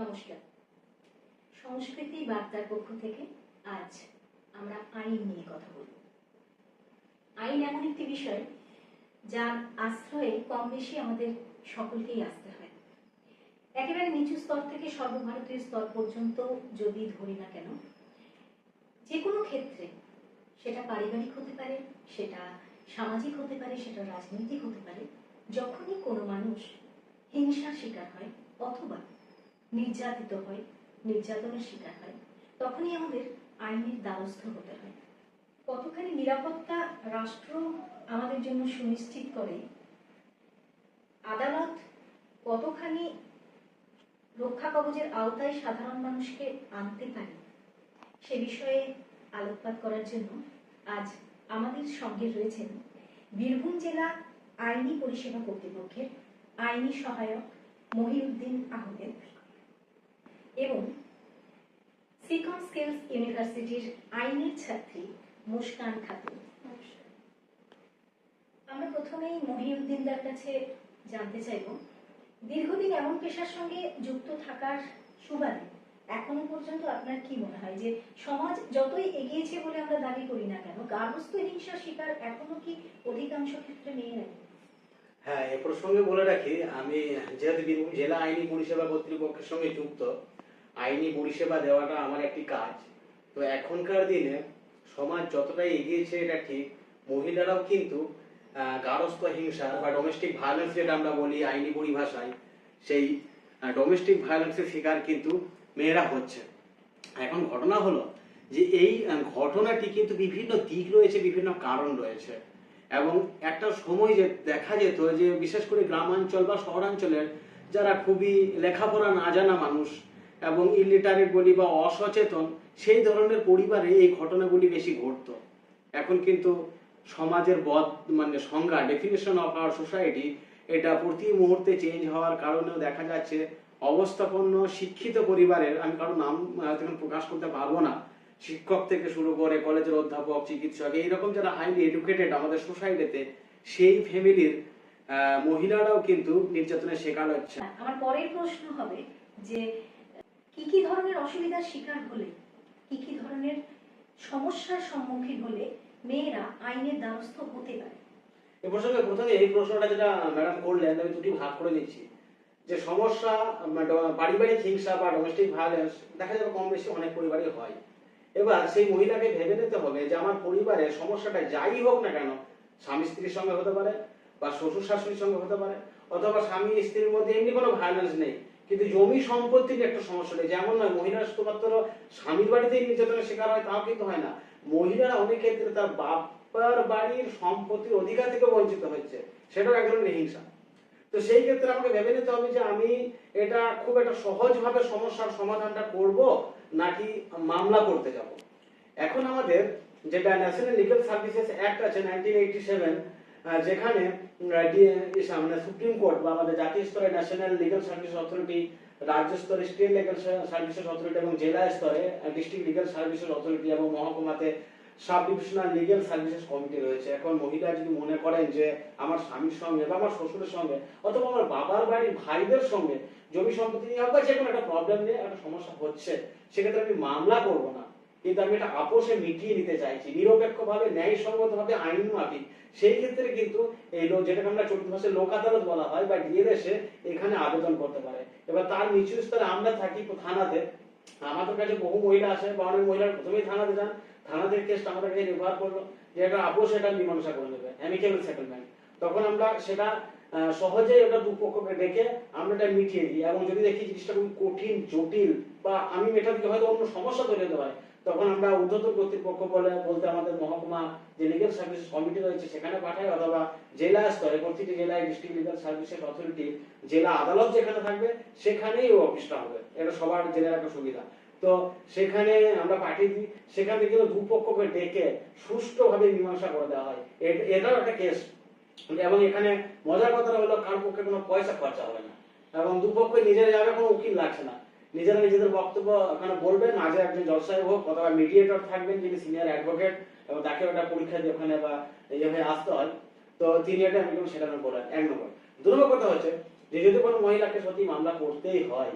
নমস্কার। সংস্কৃতি বার্তার পক্ষ থেকে আজ আমরা আইন নিয়ে কথা বলব। আইন এমন একটি বিষয় যার আশ্রয়ে কম বেশি আমাদের সকলকেই আসতে হয়। একেবারে নিচু স্তর থেকে সর্বভারতীয় স্তর পর্যন্ত যদি ধরি না কেন যে কোনো ক্ষেত্রে সেটা পারিবারিক হতে পারে, সেটা সামাজিক হতে পারে, সেটা রাজনৈতিক হতে পারে, যখনই কোনো মানুষ হিংসার শিকার হয় অথবা নির্যাতিত হয়, নির্যাতনের শিকার হয়, তখনই আমাদের আইনের দ্বারস্থ হতে হয়। কতখানি নিরাপত্তা রাষ্ট্র আমাদের জন্য সুনিশ্চিত করে, আদালত কতখানি রক্ষা কবচের আওতায় সাধারণ মানুষকে আনতে পারে, সে বিষয়ে আলোকপাত করার জন্য আজ আমাদের সঙ্গে রয়েছেন বীরভূম জেলা আইনি পরিষেবা কর্তৃপক্ষের আইনি সহায়ক মহিউদ্দিন আহমেদ। এবং সিকন স্কিলস ইউনিভার্সিটির আইনের ছাত্রী মুস্কান খাতুন আমরা প্রথমেই মহিউদ্দিনদার কাছে জানতে চাইব, দীর্ঘদিন এমন পেশার সঙ্গে যুক্ত থাকার সুবাদে এখনও পর্যন্ত আপনার কি মনে হয় যে সমাজ যতই এগিয়েছে বলে আমরা দাবি করি না কেন, গার্হস্থ্য হিংসার শিকার এখনও কি অধিকাংশ ক্ষেত্রে মেয়েরাই হ্যাঁ এ প্রসঙ্গে বলে রাখি, আমি যেহেতু জেলা আইনি পরিষেবা কর্তৃপক্ষের সঙ্গে যুক্ত আইনি পরিষেবা দেওয়াটা আমার একটি কাজ। তো এখনকার দিনে সমাজ যতটাই এগিয়েছে এটা ঠিক। মহিলারাও কিন্তু আহ, গার্হস্থ্য হিংসা বা ডোমেস্টিক ভায়োলেন্স যেটা আমরা বলি আইনি পরিভাষায় সেই ডোমেস্টিক ভায়োলেন্সের শিকার কিন্তু মেয়েরা হচ্ছে। এখন ঘটনা হলো যে এই ঘটনাটি কিন্তু বিভিন্ন দিক রয়েছে বিভিন্ন কারণ রয়েছে। এবং একটা সময় যে দেখা যেত যে বিশেষ করে গ্রামাঞ্চল বা শহরাঞ্চলের যারা খুবই লেখাপড়া না জানা মানুষ এবং ইলিটারেট বলি বা অসচেতন, সেই ধরনের পরিবারে এই ঘটনাগুলি বেশি ঘটতো। এখন কিন্তু সমাজের বদ মানে সংজ্ঞা ডেফিনেশন অফ আওয়ার সোসাইটি এটা প্রতি মুহূর্তে চেঞ্জ হওয়ার কারণেও দেখা যাচ্ছে অবস্থাপন্ন, শিক্ষিত পরিবারের, আমি কারও নাম এখন প্রকাশ করতে পারব না, শিক্ষক থেকে শুরু করে কলেজের অধ্যাপক, চিকিৎসক, এইরকম যারা হাইলি এডুকেটেড আমাদের সোসাইটিতে সেই ফ্যামিলির মহিলারাও কিন্তু নির্যাতনের শিকার হচ্ছে। আমার পরের প্রশ্ন হবে যে কি কি ধরনের অসুবিধার শিকার হলে, কি কি ধরনের সমস্যার সম্মুখীন হলে মেয়েরা আইনের দ্বারস্থ হতে পারে? এ প্রসঙ্গে প্রথমে এই প্রশ্নটা যেটা ম্যাডাম করলেন, আমি দুটি ভাগ করে দিচ্ছি যে সমস্যা পারিবারিক হিংসা বা ডোমেস্টিক ভায়োলেন্স দেখা যাবে কম বেশি অনেক পরিবারই হয়। এবার সেই মহিলাকে ভেবে নিতে হবে যে আমার পরিবারের সমস্যাটা যাই হোক না কেন, স্বামী স্ত্রীর সঙ্গে হতে পারে বা শ্বশুর শাশুড়ির সঙ্গে হতে পারে, অথবা স্বামী স্ত্রীর মধ্যে এমনি কোনো ভায়োলেন্স নেই। কিন্তু জমি সম্পত্তির একটা সমস্যা নেই। যেমন নয় মহিলা শুধুমাত্র স্বামীর বাড়িতেই নির্যাতনের শিকার হয়, তাও কিন্তু হয় না। মহিলারা অনেক ক্ষেত্রে তার বাবার বাড়ির সম্পত্তির অধিকার থেকে বঞ্চিত হচ্ছে সেটাও এক ধরনের হিংসা। তো সেই ক্ষেত্রে আমাকে ভেবে নিতে হবে যে আমি এটা খুব একটা সহজভাবে সমস্যার সমাধানটা করব নাকি মামলা করতে যাব। এখন আমাদের যেটা ন্যাশনাল লিগাল সার্ভিসেস অ্যাক্ট আছে নাইনটিন এইটি সেভেন যেখানে উম, ডি- মানে সুপ্রিম কোর্ট বা আমাদের জাতীয় স্তরে ন্যাশনাল লিগাল সার্ভিস অথরিটি রাজ্য স্তরে স্টেট লিগাল সার্ভিসেস অথরিটি এবং জেলা স্তরে ডিস্ট্রিক্ট লিগাল সার্ভিসেস অথরিটি এবং মহকুমাতে sub divisional legal services committee রয়েছে। এখন মহিলা যদি মনে করেন যে আমার স্বামীর সঙ্গে বা আমার শ্বশুরের সঙ্গে অথবা আমার বাবার বাড়ির ভাইদের সঙ্গে জমি সম্পত্তি নিয়ে হোক বা যে কোনো একটা প্রবলেম নিয়ে একটা সমস্যা হচ্ছে সেক্ষেত্রে আমি মামলা করব না। কিন্তু আমি এটা আপোষে মিটিয়ে নিতে চাইছি। নিরপেক্ষভাবে ন্যায়সঙ্গতভাবে আইন মাফিক। সেই ক্ষেত্রে কিন্তু এই যেটাকে আমরা চলতি ভাষায় লোক আদালত বলা হয় বা ডিএলএসে এখানে আবেদন করতে পারে। এবার তার নিচু স্তরে আমরা থাকি থানাতে। আমাদের কাছে বহু মহিলা আসে বা অনেক মহিলা প্রথমেই থানাতে যান। থানাতে কেসটা আমাদের কাছে রেফার করল যে এটা আপোষ এটা মীমাংসা করে নেবে অ্যামিকেবল সেটেলমেন্ট তখন আমরা সেটা আহ, সহজেই ওটা দুপক্ষকে ডেকে আমরা এটা মিটিয়ে দিই। এবং যদি দেখি জিনিসটা খুব কঠিন জটিল বা আমি মেটাতে হয়তো অন্য সমস্যা তৈরি হতে পারে তখন আমরা ঊর্ধ্বতন কর্তৃপক্ষ বলে বলতে আমাদের মহকুমা যে লিগাল সার্ভিস কমিটি রয়েছে সেখানে পাঠাই অথবা জেলা স্তরে, প্রতিটি জেলায় ডিস্ট্রিক্ট লিগাল সার্ভিসেস অথরিটি জেলা আদালত যেখানে থাকবে সেখানেই ওই অফিসটা হবে। এটা সবার জেনে রাখা সুবিধা। তো সেখানে আমরা পাঠিয়ে দিই। সেখান থেকে কিন্তু দুপক্ষকে ডেকে সুষ্ঠুভাবে মীমাংসা করে দেওয়া হয়। এটাও একটা কেস এবং এখানে মজার কথা হলো কার পক্ষে কোনো পয়সা খরচা হবে না। এবং দুপক্ষ নিজেরা যাবে কোনো উকিল লাগছে না। নিজেরা নিজেদের বক্তব্য ওখানে বলবেন, মাঝে একজন জজ সাহেব হোক অথবা মিডিয়েটর থাকবেন যিনি সিনিয়র অ্যাডভোকেট এবং তাকে ওটা পরীক্ষা দিয়ে ওখানে বা এইভাবে আসতে হয়। তো তিনি এটা আমি সেটা বলেন এক নম্বর। দু নম্বর কথা হচ্ছে যে যদি কোনো মহিলাকে সত্যি মামলা করতেই হয়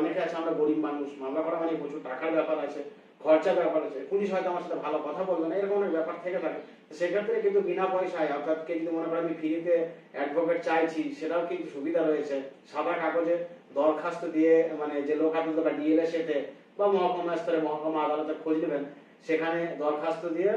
অনেকে আছে আমরা গরিব মানুষ, মামলা করা মানে প্রচুর টাকার ব্যাপার আছে। খরচার ব্যাপার আছে। পুলিশ হয়তো আমার সাথে ভালো কথা বলবে না, এরকম ব্যাপার থেকে থাকে। সেক্ষেত্রে কিন্তু বিনা পয়সায়, অর্থাৎ কে যদি মনে করে আমি ফ্রিতে অ্যাডভোকেট চাইছি, সেটাও কিন্তু সুবিধা রয়েছে। সাদা কাগজে দরখাস্ত দিয়ে মানে যে লোক আদালত বা ডিএলএ সেতে বা মহকুমা স্তরে, মহকুমা আদালতে খোঁজ নেবেন, সেখানে দরখাস্ত দিয়ে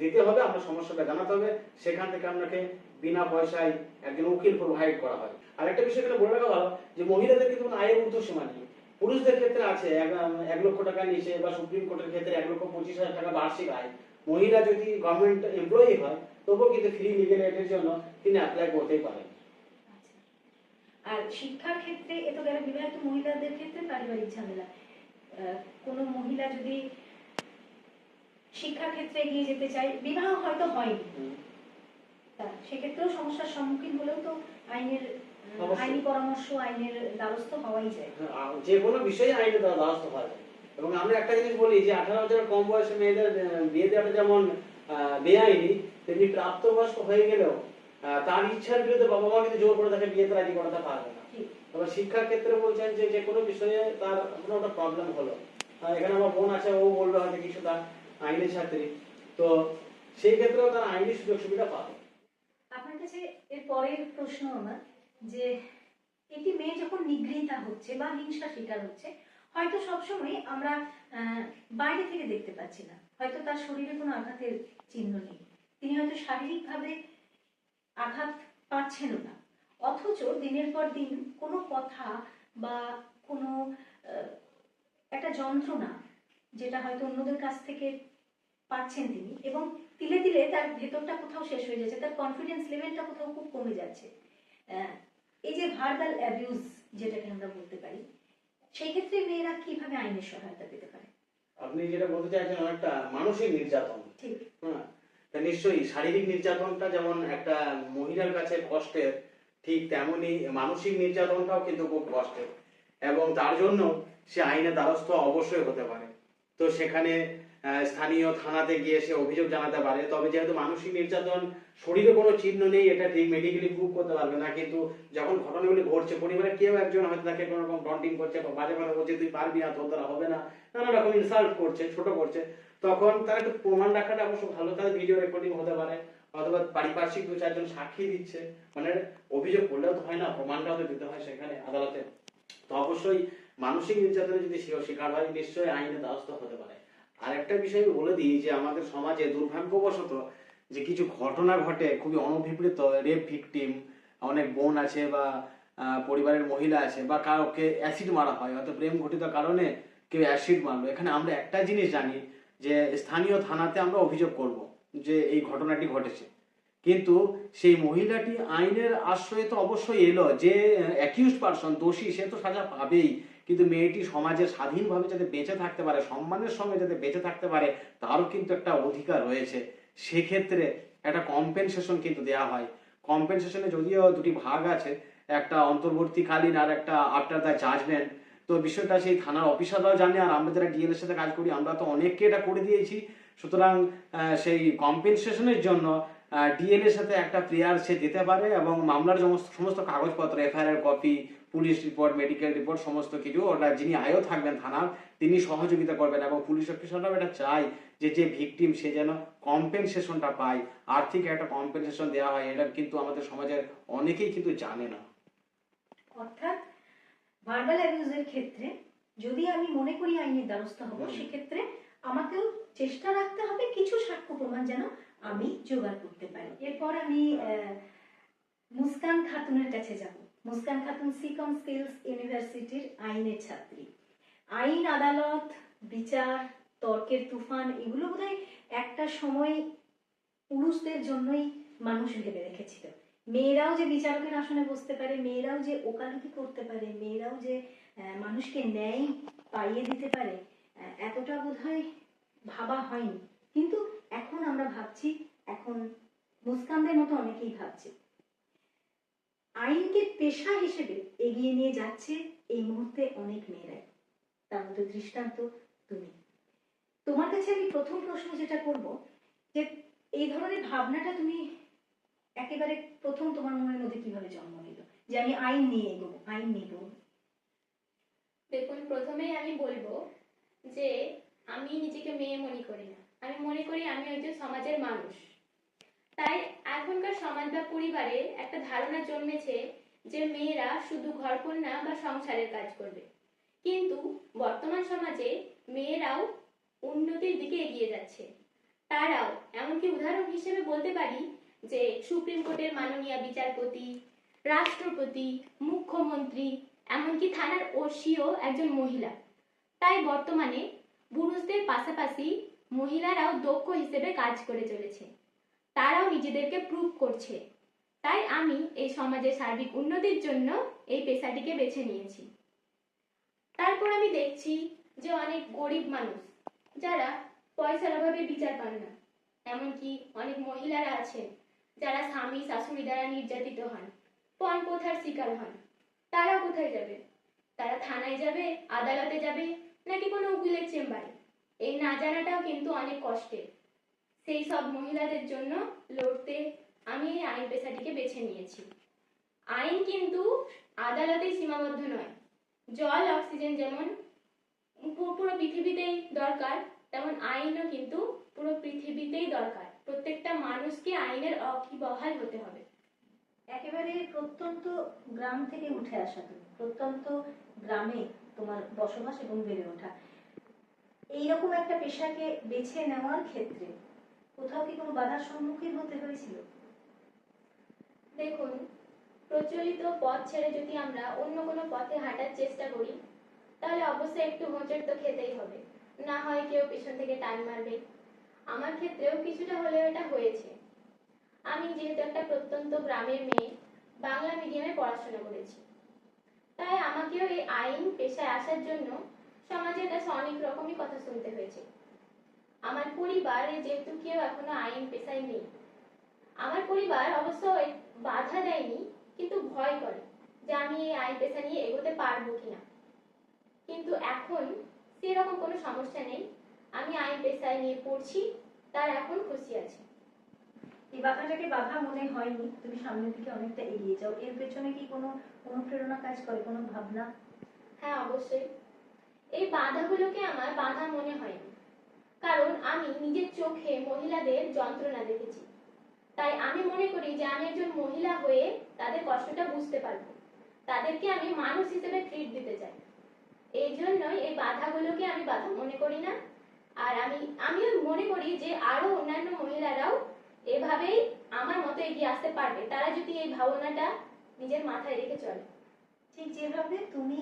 দিতে হবে আপনার সমস্যাটা জানাতে হবে। সেখান থেকে আপনাকে বিনা পয়সায় একজন উকিল প্রোভাইড করা হয়। আর একটা বিষয় এখানে বলে রাখা ভালো, যে মহিলাদের কিন্তু কোনো আয়ের ঊর্ধ্বসীমা নেই। পুরুষদের ক্ষেত্রে আছে এক- লক্ষ টাকার নিচে বা সুপ্রিম কোর্টের ক্ষেত্রে এক লক্ষ পঁচিশ হাজার টাকা বার্ষিক আয়। মহিলা যদি গভর্নমেন্ট এমপ্লয়ি হয় তবুও কিন্তু ফ্রি লিগেল এডের জন্য তিনি অ্যাপ্লাই করতেই পারেন। আচ্ছা। আর শিক্ষার ক্ষেত্রে এ তো গেল বিবাহিত মহিলাদের ক্ষেত্রে পারিবারিক ঝামেলা। কোনো মহিলা যদি শিক্ষার ক্ষেত্রে এগিয়ে যেতে চায় বিবাহ হয়তো হয়নি। তা সেক্ষেত্রেও সমস্যার সম্মুখীন হলেও তো আইনের আইনি পরামর্শ আইনের দ্বারস্থ হওয়াই যায়। যে কোনো বিষয়ে আইনে দেওয়া দ্বারস্থ হওয়া যায়। এবং আমরা একটা জিনিস বলি যে আঠারো বছরের কম বয়সে মেয়েদের বিয়ে দেওয়াটা যেমন বেআইনি তেমনি প্রাপ্তবয়স্ক হয়ে গেলেও তার ইচ্ছার বিরুদ্ধে বাবা মা কিন্তু জোর করে তাকে বিয়েতে রাজি করাতে পারবে না। তবে শিক্ষার ক্ষেত্রে বলছেন যে যে কোনো বিষয়ে তার কোনো একটা প্রবলেম হলো। এখানে আমার বোন আছে ও বলবে হয়তো কিছুটা আইনের ছাত্রী তো সেই ক্ষেত্রেও তার আইনি সুযোগ সুবিধা পাবে। কাছে এর পরের প্রশ্ন আমার, যে একটি মেয়ে যখন নিগৃহীতা হচ্ছে বা হিংসা শিকার হচ্ছে, হয়তো সবসময় আমরা বাইরে থেকে দেখতে পাচ্ছি না। হয়তো তার শরীরে কোনো আঘাতের চিহ্ন নেই। তিনি হয়তো শারীরিকভাবে আঘাত পাচ্ছেনও না। অথচ দিনের পর দিন কোনো কথা বা কোনো একটা যন্ত্রণা যেটা হয়তো অন্যদের কাছ থেকে পাচ্ছেন তিনি এবং তিলে তিলে তার ভেতরটা কোথাও শেষ হয়ে যাচ্ছে তার কনফিডেন্স লেভেলটা কোথাও খুব কমে যাচ্ছে। এই যে ভার্বাল অ্যাবিউজ যেটাকে আমরা বলতে পারি সেই ক্ষেত্রে মেয়েরা কীভাবে আইনের সহায়তা পেতে পারে? আপনি যেটা বলতে চাইছেন অনেকটা মানসিক নির্যাতন। ঠিক। হ্যাঁ তা নিশ্চয়ই শারীরিক নির্যাতনটা যেমন একটা মহিলার কাছে কষ্টের ঠিক তেমনি মানসিক নির্যাতনটাও কিন্তু খুব কষ্টের। এবং তার জন্য সে আইনের দ্বারস্থ অবশ্যই হতে পারে। তো সেখানে স্থানীয় থানাতে গিয়ে সে অভিযোগ জানাতে পারে। তবে যেহেতু মানসিক নির্যাতন, শরীরে কোনো চিহ্ন নেই, এটা ঠিক মেডিকেলি প্রুভ করতে পারবে না। কিন্তু যখন ঘটনাগুলি ঘটছে পরিবারে কেউ একজন হয়তো তাকে কোনো রকম টন্টিং করছে বা বাজে কথা বলছে, তুই পারবি না, তোর দ্বারা হবে না। নানা রকম ইনসাল্ট করছে, ছোট করছে। তখন তার একটু প্রমাণ রাখাটা অবশ্য ভালো তাদের ভিডিও রেকর্ডিং হতে পারে, অথবা পারিপার্শ্বিক দু চারজন সাক্ষী দিচ্ছে। মানে অভিযোগ করলেও তো হয় না, প্রমাণটাও তো দিতে হয় সেখানে আদালতে। তো অবশ্যই মানসিক নির্যাতনে যদি শিকার হয়, নিশ্চয়ই আইনে দ্বারস্থ হতে পারে। আর একটা বিষয় বলে দিই যে আমাদের সমাজে দুর্ভাগ্যবশত যে কিছু ঘটনা ঘটে, খুবই অনভিপ্রেত রেপ ভিকটিম অনেক বোন আছে বা পরিবারের মহিলা আছে বা কাউকে অ্যাসিড মারা হয়, হয়তো প্রেম ঘটিত কারণে কেউ অ্যাসিড মারলো। এখানে আমরা একটা জিনিস জানি যে স্থানীয় থানাতে আমরা অভিযোগ করব যে এই ঘটনাটি ঘটেছে। কিন্তু সেই মহিলাটি আইনের আশ্রয়ে তো অবশ্যই এলো যে অ্যাকিউজ পারসন দোষী, সে তো সাজা পাবেই। কিন্তু মেয়েটি সমাজে স্বাধীনভাবে যাতে বেঁচে থাকতে পারে, সম্মানের সঙ্গে যাতে বেঁচে থাকতে পারে, তারও কিন্তু একটা অধিকার রয়েছে। সেক্ষেত্রে একটা কম্পেনসেশন কিন্তু দেওয়া হয়। কম্পেনসেশনে যদিও দুটি ভাগ আছে, একটা অন্তর্বর্তীকালীন আর একটা আফটার দ্য জাজমেন্ট তো বিষয়টা সেই থানার অফিসাররাও জানে, আর আমরা যারা ডিএল এর সাথে কাজ করি, আমরা তো অনেককে এটা করে দিয়েছি। সুতরাং সেই কম্পেনসেশনের জন্য ডিএল এর সাথে একটা প্লেয়ার সে দিতে পারে এবং মামলার সমস্ত সমস্ত কাগজপত্র FIR copy police report medical report সমস্ত কিছু ওটা যিনি আয়ও থাকবেন থানার তিনি সহযোগিতা করবেন এবং পুলিশ অফিসাররাও এটা চায় যে যে ভিকটিম সে যেন কম্পেনসেশনটা পায়। আর্থিক একটা কম্পেনসেশন দেওয়া হয় এটা কিন্তু আমাদের সমাজের অনেকেই কিন্তু জানে না। অর্থাৎ ভার্বাল অ্যাবিউজের ক্ষেত্রে যদি আমি মনে করি আইনের দ্বারস্থ হব সেক্ষেত্রে আমাকেও চেষ্টা রাখতে হবে কিছু সাক্ষ্য প্রমাণ যেন আমি জোগাড় করতে পারি। এরপর আমি মুস্কান খাতুনের কাছে যাব। মুস্কান খাতুন সিকম স্কিলস ইউনিভার্সিটির আইনের ছাত্রী। আইন, আদালত, বিচার, তর্কের তুফান, এগুলো বোধহয় একটা সময় পুরুষদের জন্যই মানুষ ভেবে রেখেছিল। মেয়েরাও যে বিচারকের আসনে বসতে পারে, মেয়েরাও যে ওকালতি করতে পারে, মেয়েরাও যে মানুষকে ন্যায় পাইয়ে দিতে পারে এতটা বোধহয় ভাবা হয়নি। কিন্তু এখন আমরা ভাবছি, এখন মুস্কানদের মতো অনেকেই ভাবছে। আইনকে পেশা হিসেবে এগিয়ে নিয়ে যাচ্ছে এই মুহূর্তে অনেক মেয়েরাই। তার মধ্যে দৃষ্টান্ত তুমি। তোমার কাছে আমি প্রথম প্রশ্ন যেটা করব, যে এই ধরনের ভাবনাটা তুমি একেবারে প্রথম তোমার মনের মধ্যে কীভাবে জন্ম নিল? যে আমি আইন নিয়ে এগোবো, আইন এগোবো দেখুন, প্রথমেই আমি বলব যে আমি নিজেকে মেয়ে মনে করি না। আমি মনে করি আমি একজন সমাজের মানুষ। তাই এখনকার সমাজ বা পরিবারে একটা ধারণা জন্মেছে যে মেয়েরা শুধু ঘরকন্যা বা সংসারের কাজ করবে। কিন্তু বর্তমান সমাজে মেয়েরাও উন্নতির দিকে এগিয়ে যাচ্ছে। তারাও এমনকি উদাহরণ হিসেবে বলতে পারি যে সুপ্রিম কোর্টের মাননীয় বিচারপতি, রাষ্ট্রপতি, মুখ্যমন্ত্রী, এমনকি থানার ওসিও একজন মহিলা। তাই বর্তমানে পুরুষদের পাশাপাশি মহিলারাও দক্ষ হিসেবে কাজ করে চলেছে। তারাও নিজেদেরকে প্রুভ করছে। তাই আমি এই সমাজের সার্বিক উন্নতির জন্য এই পেশাটিকে বেছে নিয়েছি। তারপর আমি দেখছি যে অনেক গরিব মানুষ, যারা পয়সার অভাবে বিচার পান না। এমনকি অনেক মহিলারা আছেন, যারা স্বামী, শাশুড়ি দ্বারা নির্যাতিত হন, পণ প্রথার শিকার হন। তারা কোথায় যাবে? তারা থানায় যাবে, আদালতে যাবে, নাকি কোনো উকিলের চেম্বারে? এই না জানাটাও কিন্তু অনেক কষ্টের। সেই সব মহিলাদের জন্য লড়তে আমি এই আইন পেশাটিকে বেছে নিয়েছি। আইন কিন্তু আদালতেই সীমাবদ্ধ নয়। জল, অক্সিজেন যেমন পুরো পৃথিবীতেই দরকার, তেমন আইনও কিন্তু পুরো পৃথিবীতেই দরকার। প্রত্যেকটা মানুষকে আইনের অকিবহাল হতে হবে। একেবারে প্রত্যন্ত গ্রাম থেকে উঠে আসা তুমি। প্রত্যন্ত গ্রামে তোমার বসবাস এবং বেড়ে ওঠা। এইরকম একটা পেশাকে বেছে নেওয়ার ক্ষেত্রে কোথাও কি কোনো বাধার সম্মুখীন হতে হয়েছিল? দেখুন, প্রচলিত পথ ছেড়ে যদি আমরা অন্য কোনো পথে হাঁটার চেষ্টা করি, তাহলে অবশ্যই একটু হোঁচট তো খেতেই হবে। না হয় কেউ পিছন থেকে টান মারবে। আমার ক্ষেত্রেও কিছুটা হলেও এটা হয়েছে। আমি যেহেতু একটা প্রত্যন্ত গ্রামের মেয়ে, বাংলা মিডিয়ামে পড়াশোনা করেছি। তাই আমাকেও এই আইন পেশায় আসার জন্য সমাজের কাছে অনেক রকমই কথা শুনতে হয়েছে। আমার পরিবারে যেহেতু কেউ এখনও আইন পেশায় নেই। আমার পরিবার অবশ্য বাধা দেয়নি কিন্তু ভয় করে যে আমি এই আইন পেশা নিয়ে এগোতে পারব কিনা। কিন্তু এখন সেরকম কোনো সমস্যা নেই। আমি আইন পেশায় নিয়ে পড়ছি তার এখন খুশি আছে। এই বাধাটাকে বাধা মনে হয়নি? তুমি সামনের দিকে অনেকটা এগিয়ে যাও। এর পেছনে কি কোনো অনুপ্রেরণা কাজ করে কোনো ভাবনা? হ্যাঁ অবশ্যই। এই বাধাগুলোকে আমার বাধা মনে হয়নি। কারণ আমি নিজের চোখে মহিলাদের যন্ত্রণা দেখেছি। তাই আমি মনে করি যে আমি একজন মহিলা হয়ে তাদের কষ্টটা বুঝতে পারব। তাদেরকে আমি মানুষ হিসেবে ট্রিট দিতে চাই। এই জন্যই এই বাধাগুলোকে আমি বাধা মনে করি না। আর আমি, আমিও মনে করি যে আরও অন্যান্য মহিলারাও এভাবেই আমার মতো এগিয়ে আসতে পারবে। তারা যদি এই ভাবনাটা নিজের মাথায় রেখে চলে। ঠিক যেভাবে তুমি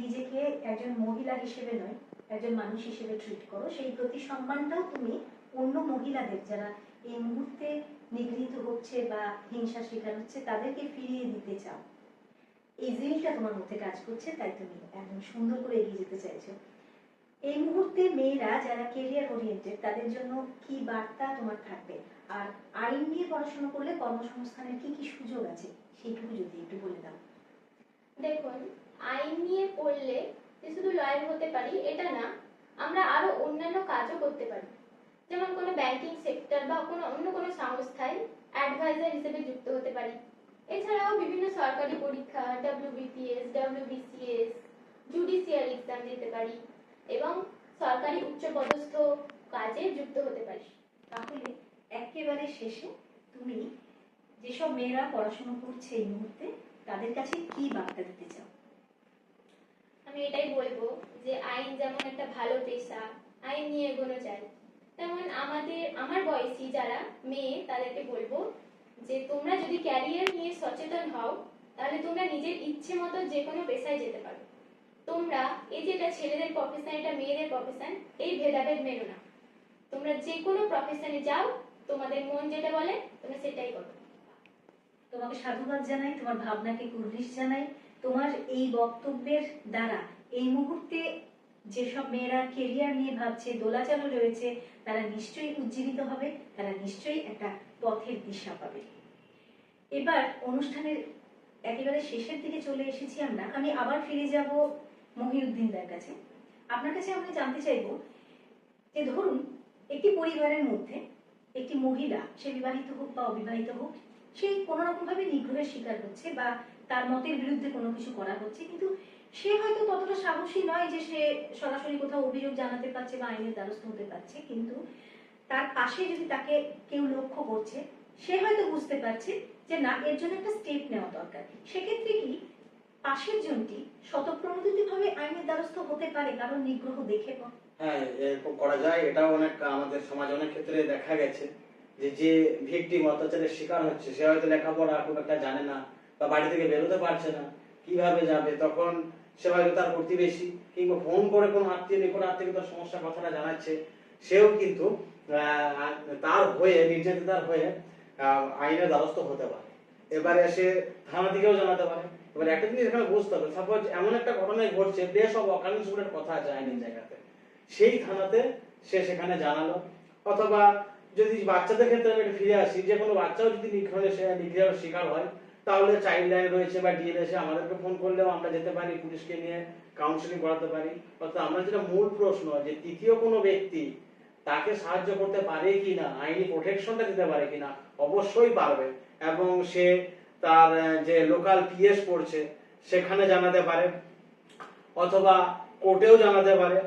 নিজেকে একজন মহিলা হিসেবে নয়, একজন মানুষ হিসেবে ট্রিট করো। সেই প্রতি সম্মানটাও তুমি অন্য মহিলাদের, যারা এই মুহূর্তে নিগৃহীত হচ্ছে বা হিংসা শিকার হচ্ছে, তাদেরকে ফিরিয়ে দিতে চাও। এই জিনিসটা তোমার মধ্যে কাজ করছে, তাই তুমি একদম সুন্দর করে এগিয়ে যেতে চাইছো। এই মুহূর্তে মেয়েরা যারা কেরিয়ার ওরিয়েন্টেড তাদের জন্য কি বার্তা তোমার থাকবে? আর আইন নিয়ে পড়াশোনা করলে কর্মসংস্থানের কি কি সুযোগ আছে, সেইটুকু যদি একটু বলে দাও। দেখুন আইন নিয়ে পড়লে যে শুধু লয়ার হতে পারি, এটা না, আমরা আরও অন্যান্য কাজও করতে পারি। যেমন কোনো ব্যাংকিং সেক্টর বা কোনো অন্য কোনো সংস্থায় অ্যাডভাইজার হিসেবে যুক্ত হতে পারি। এছাড়াও বিভিন্ন সরকারি পরীক্ষা ডাব্লিউবিপিএস ডাব্লিউবিসিএস জুডিশিয়াল এক্সাম দিতে পারি এবং সরকারি উচ্চপদস্থ কাজে যুক্ত হতে পারি। তাহলে একেবারে শেষে তুমি যেসব মেয়েরা পড়াশোনা করছে এই মুহূর্তে, তাদের কাছে কি বার্তা দিতে চাও? আমি এটাই বলব যে আইন যেমন একটা ভালো পেশা, আইন নিয়ে এগোনো যায়, তেমন আমাদের, আমার বয়সী যারা মেয়ে, তাদেরকে বলব যে তোমরা যদি ক্যারিয়ার নিয়ে সচেতন হও, তাহলে তোমরা নিজের ইচ্ছে মতো যে কোনো পেশায় যেতে পারো। তোমরা এই যে এটা ছেলেদের প্রফেশন এটা মেয়েদের প্রফেশন এই ভেদাভেদ মেনো না। তোমরা যে কোনো প্রফেশনে যাও, তোমাদের মন যেটা বলে, তোমরা সেটাই করো। তোমাকে সাধুবাদ জানাই, তোমার ভাবনাকে কুর্নিশ জানাই। তোমার এই বক্তব্যের দ্বারা এই মুহূর্তে যেসব মেয়েরা কেরিয়ার নিয়ে ভাবছে দোলাচালও রয়েছে, তারা নিশ্চয়ই উজ্জীবিত হবে, তারা নিশ্চয়ই একটা পথের দিশা পাবে। এবার অনুষ্ঠানের একেবারে শেষের দিকে চলে এসেছি আমরা। আমি আবার ফিরে যাব মহিউদ্দিনদার কাছে। আপনার কাছে আমরা জানতে চাইব যে ধরুন, একটি পরিবারের মধ্যে একটি মহিলা, সে বিবাহিত হোক বা অবিবাহিত হোক সেই কোনো রকম ভাবে নিগ্রহের শিকার হচ্ছে বা তার মতের বিরুদ্ধে কোনো কিছু করা হচ্ছে, কিন্তু সে হয়তো ততটা সাহসী নয় যে সে সরাসরি কোথাও অভিযোগ জানাতে পারছে বা আইনের দ্বারস্থ হতে পারছে, কিন্তু তার পাশে যদি তাকে কেউ লক্ষ্য করছে, সে হয়তো বুঝতে পারছে যে না, এর জন্য একটা স্টেপ নেওয়া দরকার। সেক্ষেত্রে কি পাশের জনটি স্বতঃপ্রণোদিতভাবে আইনের দ্বারস্থ হতে পারে কারণ নিগ্রহ দেখে হ্যাঁ এরকম করা যায়। এটাও অনেক আমাদের সমাজে অনেক ক্ষেত্রে দেখা গেছে। যে যে ভিকটিম অত্যাচারের শিকার হচ্ছে, সে হয়তো লেখাপড়া খুব একটা জানে না বা বাড়ি থেকে বেরোতে পারছে না। কীভাবে যাবে? তখন সে হয়তো তার প্রতিবেশী কিংবা ফোন করে কোনো আত্মীয় নিকট আত্মীয় তার সমস্যার কথাটা জানাচ্ছে। সেও কিন্তু তার হয়ে, নির্যাতিতার হয়ে আইনের দ্বারস্থ হতে পারে। এবারে সে থানা থেকেও জানাতে পারে। এবার একটা জিনিস এখানে বুঝতে হবে সাপোজ এমন একটা ঘটনায় ঘটছে, বেশ অব বলে কথা আছে আইনের জায়গাতে। সেই থানাতে সে সেখানে জানালো, অথবা যদি বাচ্চাদের ক্ষেত্রে আমি একটু ফিরে আসি, যে কোনো বাচ্চাও যদি নিগ্রহে সে নিগ্রহের শিকার হয়, তাহলে চাইল্ড লাইন রয়েছে বা ডিএলএসে আমাদেরকে ফোন করলেও আমরা যেতে পারি, পুলিশকে নিয়ে কাউন্সিলিং করাতে পারি। অর্থাৎ আমরা যেটা মূল প্রশ্ন, যে তৃতীয় কোনো ব্যক্তি তাকে সাহায্য করতে পারে কিনা, আইনি প্রোটেকশনটা দিতে পারে কিনা, অবশ্যই পারবে। এবং সে তার যে লোকাল পিএস পড়ছে, সেখানে জানাতে পারে, অথবা কোর্টেও জানাতে পারে।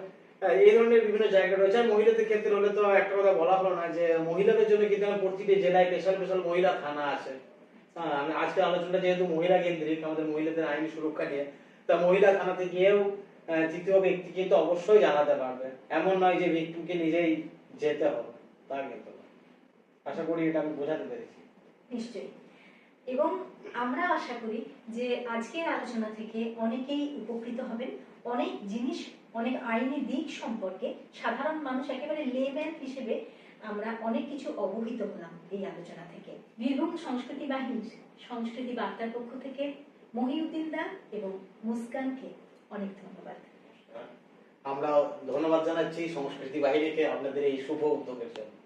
এই ধরনের বিভিন্ন জায়গা রয়েছে। আর মহিলাদের ক্ষেত্রে হলে তো একটা কথা বলা হলো না যে, মহিলাদের জন্য কিন্তু আমার প্রতিটি জেলায় স্পেশাল স্পেশাল মহিলা থানা আছে। হ্যাঁ আজকের আলোচনাটা যেহেতু মহিলা কেন্দ্রিক, আমাদের মহিলাদের আইনি সুরক্ষা নিয়ে, তা মহিলা থানাতে গিয়েও তৃতীয় ব্যক্তি কিন্তু অবশ্যই জানাতে পারবে। এমন নয় যে ভিক্টিমকে নিজেই যেতে হবে, তা কিন্তু আশা করি এটা আমি বোঝাতে পেরেছি। নিশ্চয়ই। এবং আমরা আশা করি যে আজকের আলোচনা থেকে অনেকেই উপকৃত হবেন, অনেক জিনিস অনেক আইনি দিক সম্পর্কে সাধারণ মানুষ একেবারে লেম্যান হিসেবে আমরা অনেক কিছু অবহিত হলাম এই আলোচনা থেকে। বীরভূম সংস্কৃতি বাহিনী সংস্কৃতি বার্তার পক্ষ থেকে মহিউদ্দিন দা এবং মুস্কানকে অনেক ধন্যবাদ। আমরা ধন্যবাদ জানাচ্ছি সংস্কৃতি বাহিনীকে আপনাদের এই শুভ উদ্যোগের জন্য।